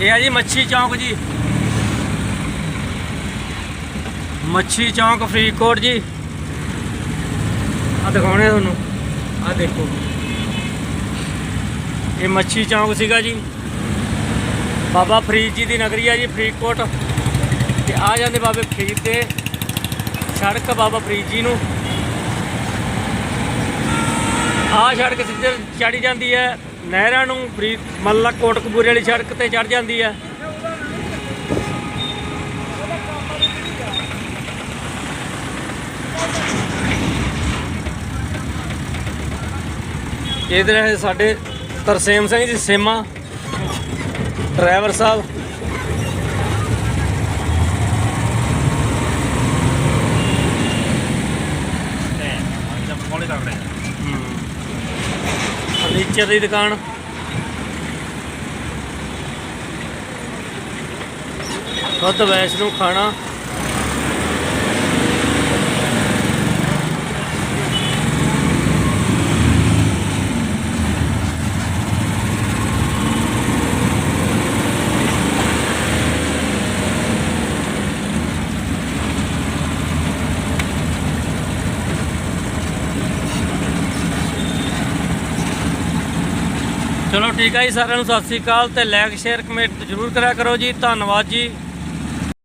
ਇਹ ਆ ਜੀ ਮੱਛੀ ਚੌਂਕ ਜੀ। ਮੱਛੀ ਚੌਂਕ ਫਰੀਦਕੋਟ ਜੀ। ਆ ਦਿਖਾਉਣੇ ਤੁਹਾਨੂੰ। ਆ ਦੇਖੋ। ਇਹ ਮੱਛੀ ਚੌਂਕ ਸੀਗਾ ਜੀ। ਬਾਬਾ ਫਰੀਦ ਜੀ ਦੀ ਨਗਰੀ ਆ ਜੀ, ਫਰੀਦਕੋਟ। ਤੇ ਆ ਜਾਂਦੇ ਬਾਬੇ ਫਰੀਦ ਤੇ ਸੜਕ ਬਾਬਾ ਫਰੀਦ ਜੀ ਨੂੰ। ਆ ਸੜਕ ਸਿੱਧੇ ਚੜੀ ਜਾਂਦੀ ਹੈ। ਨਹਿਰਾਂ ਨੂੰ ਫਰੀਦ ਮੱਲਾ ਕੋਟਕਪੂਰੇ ਵਾਲੀ ਸੜਕ ਤੇ ਚੜ ਜਾਂਦੀ ਹੈ ਇਧਰ ਹੈ ਸਾਡੇ ਤਰਸੇਮ ਸਿੰਘ ਜੀ, ਸੇਮਾ, ਡਰਾਈਵਰ ਸਾਹਿਬ। ਫਰਨੀਚਰ ਦੀ ਦੁਕਾਨ। ਖੁਦ ਵੈਸ਼ਨੂ ਖਾਣਾ। ਚਲੋ ਠੀਕ ਹੈ ਜੀ, ਸਾਰਿਆਂ ਨੂੰ ਸਤਿ ਸ੍ਰੀ ਅਕਾਲ ਤੇ ਲਾਈਕ ਸ਼ੇਅਰ ਕਮੈਂਟ ਜ਼ਰੂਰ ਕਰਿਆ ਕਰੋ ਜੀ। ਧੰਨਵਾਦ ਜੀ।